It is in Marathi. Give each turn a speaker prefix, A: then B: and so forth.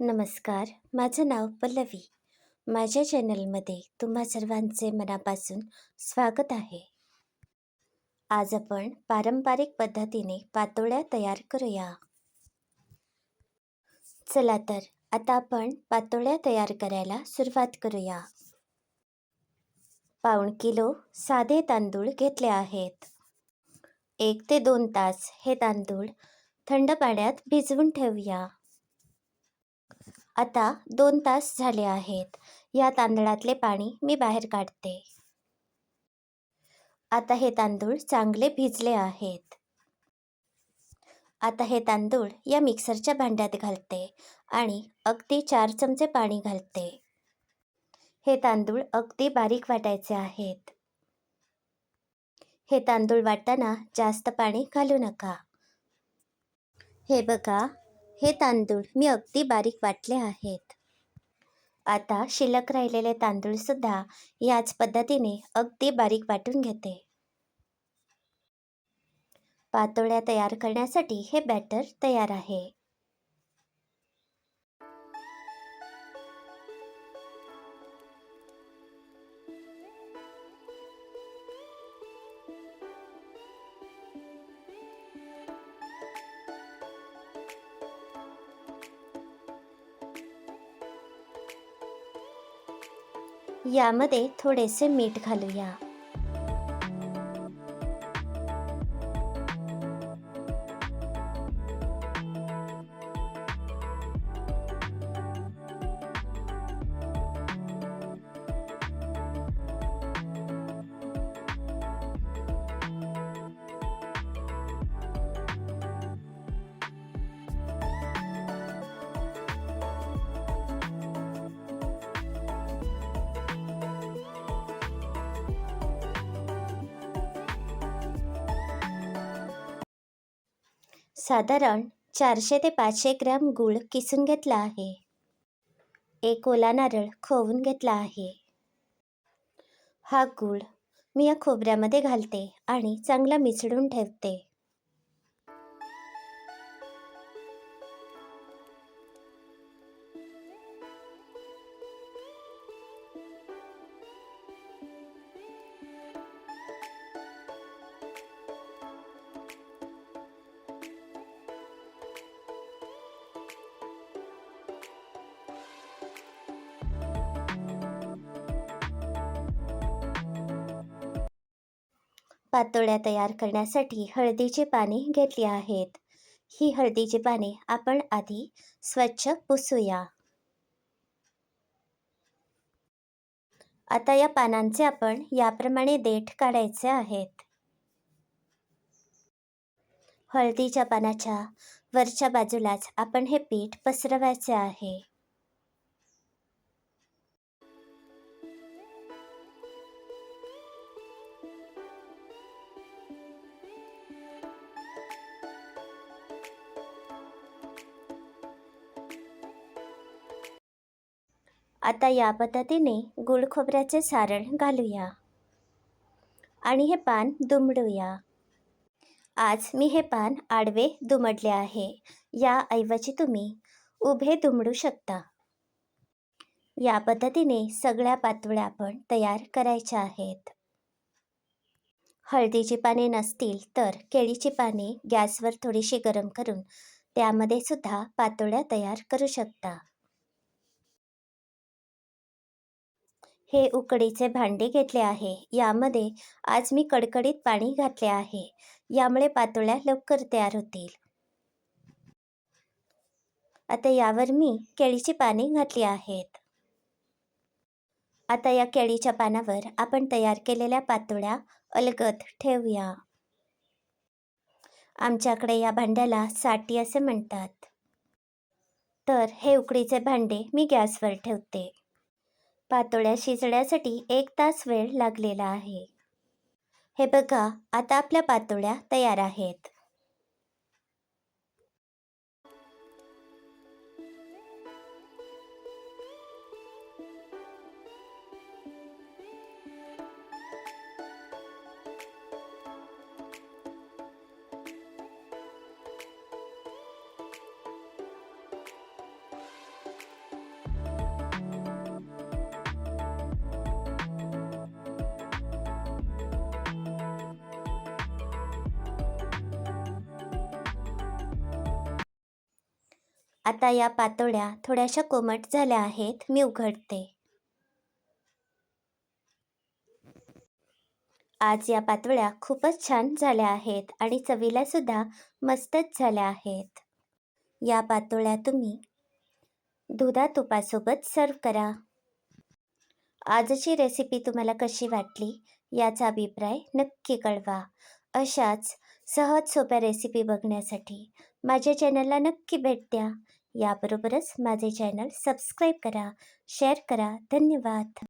A: नमस्कार माझं नाव पल्लवी. माझ्या चॅनलमध्ये तुम्हा सर्वांचे मनापासून स्वागत आहे. आज आपण पारंपरिक पद्धतीने पातोळ्या तयार करूया. चला तर आता आपण पातोळ्या तयार करायला सुरुवात करूया. पाऊण किलो साधे तांदूळ घेतले आहेत. एक ते दोन तास हे तांदूळ थंड पाण्यात भिजवून ठेवूया. आता दोन तास झाले आहेत. या तांदळातले पाणी मी बाहेर काढते. आता हे तांदूळ चांगले भिजले आहेत. आता हे तांदूळ या मिक्सरच्या भांड्यात घालते आणि अगदी चार चमचे पाणी घालते. हे तांदूळ अगदी बारीक वाटायचे आहेत. हे तांदूळ वाटताना जास्त पाणी घालू नका. हे बघा हे तांदूळ मी अगदी बारीक वाटले आहेत. आता शिल्लक राहिलेले तांदूळसुद्धा याच पद्धतीने अगदी बारीक वाटून घेते. पातोळ्या तयार करण्यासाठी हे बॅटर तयार आहे. यामध्ये थोडेसे मीठ घालूया. साधारण चारशे ते पाचशे ग्रॅम गूळ किसून घेतला आहे. एक ओला नारळ खोवून घेतला आहे. हा गूळ मी या खोबऱ्यामध्ये घालते आणि चांगला मिसळून ठेवते. पातोळ्या तयार करण्यासाठी हळदीची पाने घेतली आहेत. ही हळदीची पाने आपण आधी स्वच्छ पुसूया. आता या पानांचे आपण याप्रमाणे देठ काढायचे आहेत. हळदीच्या पानाच्या वरच्या बाजूलाच आपण हे पीठ पसरवायचे आहे. आता या पद्धतीने गुळ खोबऱ्याचे सारण घालूया. आणि हे पान दुमडूया. आज मी हे पान आडवे दुमडले आहे. याऐवजी तुम्ही उभे दुमडू शकता. या पद्धतीने सगळ्या पातोळ्या आपण तयार करायच्या आहेत. हळदीची पाने नसतील तर केळीची पाने गॅसवर थोडीशी गरम करून त्यामध्ये सुद्धा पातोळ्या तयार करू शकता. हे उकडीचे भांडे घेतले आहे. यामध्ये आज मी कडकडीत पाणी घातले आहे. यामुळे पातोळ्या लवकर तयार होतील. आता यावर मी केळीची पाने घातली आहेत. आता या केळीच्या पानावर आपण तयार केलेल्या पातोळ्या अलगद ठेवूया. आमच्याकडे या भांड्याला साठी असे म्हणतात. तर हे उकडीचे भांडे मी गॅसवर ठेवते. पातोळ्या शिजण्यासाठी एक तास वेळ लागलेला आहे. हे बघा आता आपल्या पातोळ्या तयार आहेत. आता या पातोळ्या थोड्याशा कोमट झाल्या आहेत मी उघडते. आज या पातोळ्या खूपच छान झाल्या आहेत आणि चवीला सुद्धा मस्तच झाल्या आहेत. या पातोळ्या तुम्ही दुधा तुपासोबत सर्व करा. आजची रेसिपी तुम्हाला कशी वाटली याचा अभिप्राय नक्की कळवा. अशाच सहज सोप्या रेसिपी बघण्यासाठी माझ्या चॅनलला नक्की भेट द्या. याबरोबरच माझे चॅनल सबस्क्राईब करा शेअर करा. धन्यवाद.